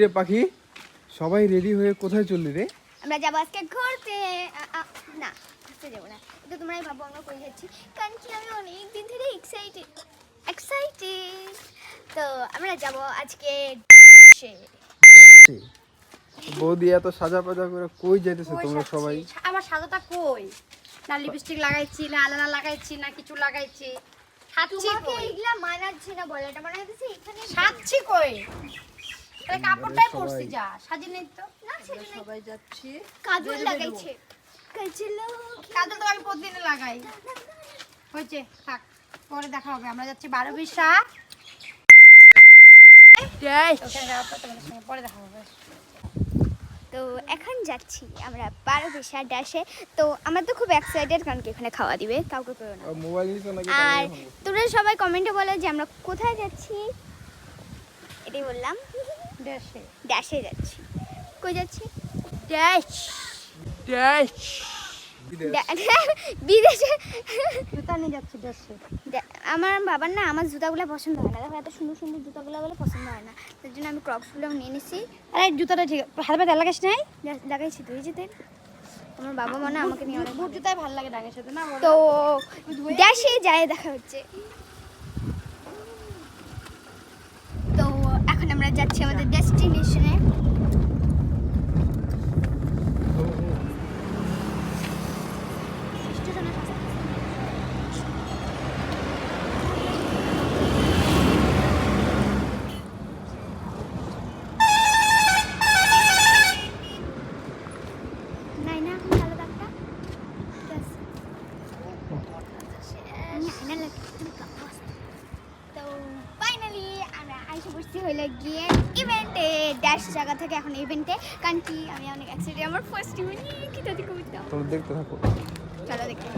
রে পাখি? সবাই রেডি হয়ে কোথায় চললি রে? আমরা যাব আজকে ঘুরতে। না ঘুরতে যাব না। এটা তোমরাই ভাবো আমরা কই যাচ্ছি। কারণ কি আমি অনেক দিন ধরে এক্সাইটেড এক্সাইটেড তো আমরা যাব আজকে ডান্সে। বৌদি এত সাজা পাজা করে কই যাইতেছে তোমরা সবাই? আমার সাজাটা কই? না লিপস্টিক লাগাইছি না আলাদা লাগাইছি না কিছু লাগাইছি। সাজছি কই? এগুলা মানাচ্ছে না বলে এটা মনে এখানে সাজছি কই? তাহলে কাপড়টাই পরছি যা সাজি নেই তো। না সেটা না। সবাই যাচ্ছি। কাজল লাগাইছে। কাজল কাজল তো আমি প্রতিদিন লাগাই হয়েছে থাক পরে দেখা হবে। আমরা যাচ্ছি বারো বিশা পর দেখা হবে। তো এখন যাচ্ছি আমরা বারো পেশা ড্যাশে তো আমরা তো খুব এক্সাইটেড কারণ কি এখানে খাওয়া দিবে কাউকে পেও না। মোবাইল নিছো নাকি আর তোমরা সবাই কমেন্টে বলো যে আমরা কোথায় যাচ্ছি। এটাই বললাম। ড্যাশে যাচ্ছি। কই যাচ্ছি? ড্যাশ ড্যা- বিদেশে। জুতা নিয়ে যাচ্ছি দেশে। ড্যা- আমার বাবার না আমার জুতাগুলো পছন্দ হয় না। দেখো এত সুন্দর সুন্দর জুতাগুলো বলে পছন্দ হয় না। তার জন্য আমি ক্রক্সগুলো নিয়ে নিছি। আরে জুতাটা ঠিক হাতে পাতে লাগাইস নাই? লাগাইছি তুই যেতে আমার বাবা মনে আমাকে নিয়ে অনেক বুট জুতাই ভালো লাগে ডাঙের সাথে না তো ড্যাশে যায় দেখা হচ্ছে। যাচ্ছি আমাদের ডেস্টিনেশনে আইসে হইলে গিয়ে ইভেন্টে ড্যাশ জায়গা থেকে এখন ইভেন্টে কারণ কি আমি অনেক এক্সাইটেড আমার ফার্স্ট ইভেন্ট কি তাতে কবিতা। তোমরা দেখতে থাকো। চলো দেখি।